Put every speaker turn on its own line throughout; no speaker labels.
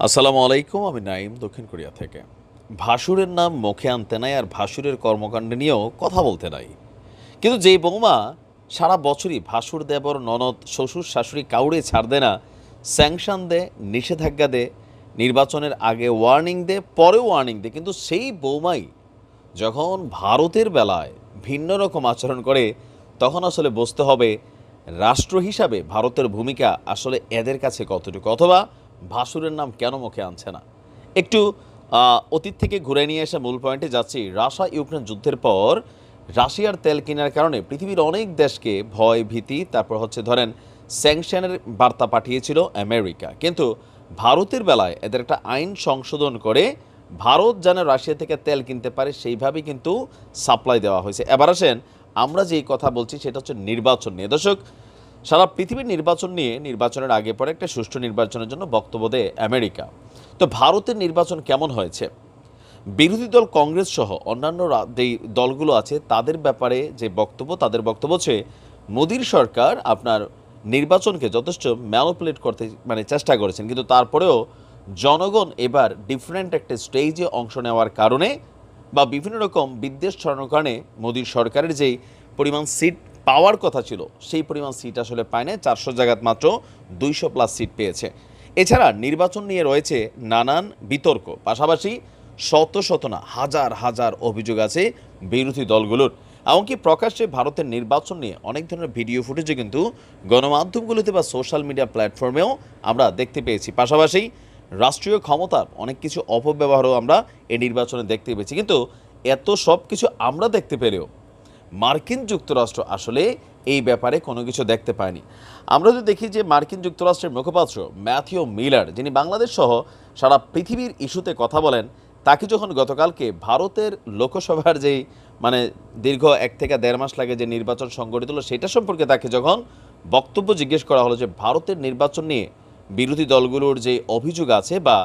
আসসালামু আলাইকুম, আমি নাইম দক্ষিণ কোরিয়া থেকে। ভাসুরের নাম মুখে আনতে নাই আর ভাসুরের কর্মকাণ্ড নিয়েও কথা বলতে নাই। কিন্তু যেই বৌমা সারা বছরই ভাসুর দেবর, ননদ, শ্বশুর, শাশুড়ি কাউরে ছাড় দে না, স্যাংশন দে নিষেধাজ্ঞা দে নির্বাচনের আগে ওয়ার্নিং দে পরে ওয়ার্নিং দে কিন্তু সেই বৌমাই যখন ভারতের বেলায় ভিন্ন রকম আচরণ করে, তখন আসলে বুঝতে হবে রাষ্ট্র হিসাবে ভারতের ভূমিকা আসলে এদের কাছে কতটুকু। অথবা ভাসুরের নাম কেন মুখে আনছে না? একটু অতীত থেকে ঘুরে নিয়ে এসে মূল পয়েন্টে যাচ্ছি। রাশিয়া, ইউক্রেন যুদ্ধের পর রাশিয়ার তেল কেনার কারণে পৃথিবীর অনেক দেশকে ভয়, ভীতি, তারপর হচ্ছে ধরেন স্যাংশনের বার্তা পাঠিয়েছিল আমেরিকা। কিন্তু ভারতের বেলায় এদের একটা আইন সংশোধন করে ভারত যেন রাশিয়া থেকে তেল কিনতে পারে সেইভাবে কিন্তু সাপ্লাই দেওয়া হয়েছে। এবার আসেন, আমরা যেই কথা বলছি সেটা হচ্ছে নির্বাচন নিয়ে। দর্শক সারা পৃথিবীর নির্বাচন নিয়ে নির্বাচনের আগে পরে একটা সুষ্ঠু নির্বাচনের জন্য বক্তব্য দেয় আমেরিকা। তো ভারতের নির্বাচন কেমন হয়েছে? বিরোধী দল কংগ্রেস সহ অন্যান্য যেই দলগুলো আছে, তাদের ব্যাপারে যে বক্তব্য, তাদের বক্তব্য হচ্ছে, মোদীর সরকার আপনার নির্বাচনকে যথেষ্ট ম্যানুপুলেট করতে মানে চেষ্টা করেছেন। কিন্তু তারপরেও জনগণ এবার ডিফারেন্ট একটা স্টেজে অংশ নেওয়ার কারণে বা বিভিন্ন রকম বিদ্বেষ ছড়ানোর কারণে মোদীর সরকারের যেই পরিমাণ সিট পাওয়ার কথা ছিল, সেই পরিমাণ সিট আসলে পায় না চারশো জায়গাত মাত্র দুইশো প্লাস সিট পেয়েছে। এছাড়া নির্বাচন নিয়ে রয়েছে নানান বিতর্ক, পাশাপাশি শত শত না, হাজার হাজার অভিযোগ আছে বিরোধী দলগুলোর। এমনকি প্রকাশ্যে ভারতের নির্বাচন নিয়ে অনেক ধরনের ভিডিও ফুটেজে কিন্তু গণমাধ্যমগুলোতে বা সোশ্যাল মিডিয়া প্ল্যাটফর্মেও আমরা দেখতে পেয়েছি। পাশাপাশি রাষ্ট্রীয় ক্ষমতার অনেক কিছু অপব্যবহারও আমরা এই নির্বাচনে দেখতে পেয়েছি। কিন্তু এত সব কিছু আমরা দেখতে পেলেও মার্কিন যুক্তরাষ্ট্র আসলে এই ব্যাপারে কোনো কিছু দেখতে পায়নি। আমরা যদি দেখি যে মার্কিন যুক্তরাষ্ট্রের মুখপাত্র ম্যাথিও মিলার, যিনি বাংলাদেশ সহ সারা পৃথিবীর ইস্যুতে কথা বলেন, তাকে যখন গতকালকে ভারতের লোকসভার যেই মানে দীর্ঘ এক থেকে দেড় মাস লাগে যে নির্বাচন সংগঠিত হলো, সেটা সম্পর্কে তাকে যখন বক্তব্য জিজ্ঞেস করা হলো যে ভারতের নির্বাচন নিয়ে বিরোধী দলগুলোর যে অভিযোগ আছে বা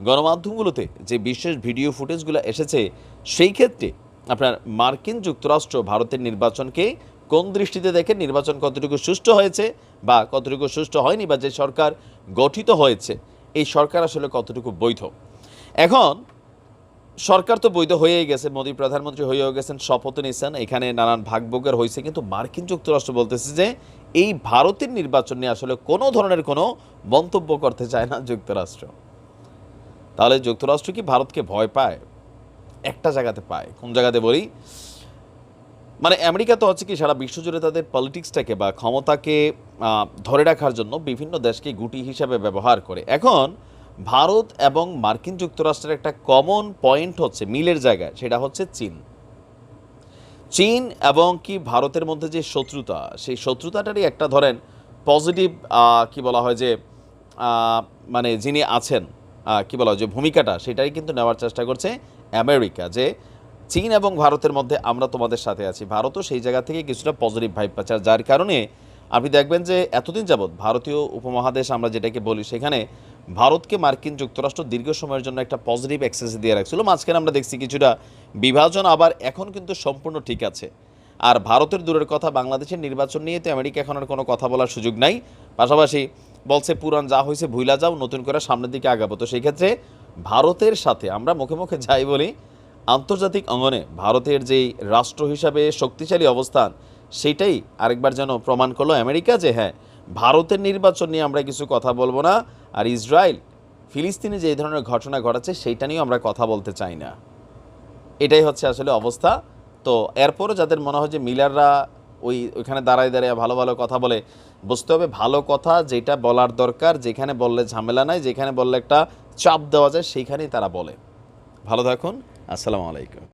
গণমাধ্যমগুলোতে যে বিশেষ ভিডিও ফুটেজগুলো এসেছে, সেই ক্ষেত্রে আপনার মার্কিন যুক্তরাষ্ট্র ভারতের নির্বাচনকে কোন দৃষ্টিতে দেখে নির্বাচন কতটুকু সুষ্ঠু হয়েছে বা কতটুকু সুষ্ঠু হয়নি বা যে সরকার গঠিত হয়েছে, এই সরকার আসলে কতটুকু বৈধ? এখন, সরকার তো বৈধ হয়েই গেছে, মোদী প্রধানমন্ত্রী হয়েও গেছেন, শপথ নিয়েছেন, এখানে নানান ভাগবোগের হয়েছে, কিন্তু মার্কিন যুক্তরাষ্ট্র বলতেছে যে এই ভারতের নির্বাচন নিয়ে আসলে কোনো ধরনের কোনো মন্তব্য করতে চায় না যুক্তরাষ্ট্র। তাহলে যুক্তরাষ্ট্র কি ভারতকে ভয় পায়? একটা জায়গাতে পায়। কোন জায়গাতে বলি? মানে আমেরিকা তো হচ্ছে কি, সারা বিশ্বজুড়ে তাদের পলিটিক্সটাকে বা ক্ষমতাকে ধরে রাখার জন্য বিভিন্ন দেশকে গুটি হিসাবে ব্যবহার করে। এখন ভারত এবং মার্কিন যুক্তরাষ্ট্রের একটা কমন পয়েন্ট হচ্ছে মিলের জায়গায়, সেটা হচ্ছে চীন। চীন এবং কি ভারতের মধ্যে যে শত্রুতা, সেই শত্রুতাটারই একটা ধরেন পজিটিভ কি বলা হয় যে মানে যিনি আছেন কি বলা হয় যে ভূমিকাটা, সেটাই কিন্তু নেওয়ার চেষ্টা করছে আমেরিকা, যে চীন এবং ভারতের মধ্যে আমরা তোমাদের সাথে আছি। ভারতও সেই জায়গা থেকে কিছুটা পজিটিভ ভাইব পাচ্ছে। যার কারণে আপনি দেখবেন যে এতদিন যাবৎ ভারতীয় উপমহাদেশ আমরা যেটাকে বলি, সেখানে ভারতকে মার্কিন যুক্তরাষ্ট্র দীর্ঘ সময়ের জন্য একটা পজিটিভ অ্যাক্সেস দিয়ে রাখছিল। মাঝখানে আমরা দেখছি কিছুটা বিভাজন, আবার এখন কিন্তু সম্পূর্ণ ঠিক আছে। আর ভারতের দূরের কথা, বাংলাদেশের নির্বাচন নিয়ে তো আমেরিকা এখন আর কোনো কথা বলার সুযোগ নাই। পাশাপাশি বলছে পুরান যা হয়েছে ভুইলা যাও, নতুন করে সামনের দিকে আগাবো। তো সেই ক্ষেত্রে ভারতের সাথে আমরা মুখে মুখে যাই বলি আন্তর্জাতিক অঙ্গনে ভারতের যেই রাষ্ট্র হিসাবে শক্তিশালী অবস্থান সেটাই আরেকবার যেন প্রমাণ করল আমেরিকা যে হ্যাঁ ভারতের নির্বাচন নিয়ে আমরা কিছু কথা বলব না আর ইসরায়েল ফিলিস্তিনে যে ধরনের ঘটনা ঘটাচ্ছে সেইটা নিয়েও আমরা কথা বলতে চাই না। এটাই হচ্ছে আসলে অবস্থা। তো এরপরও যাদের মনে হয় যে মিলাররা ওই ওইখানে দাঁড়ায় দাঁড়ায় ভালো ভালো কথা বলে বুঝতে হবে ভালো কথা যেটা বলার দরকার যেখানে বললে ঝামেলা নাই যেখানে বললে একটা চাপ দেওয়া যায় সেইখানেই তারা বলে। ভালো থাকুন আসসালামু আলাইকুম।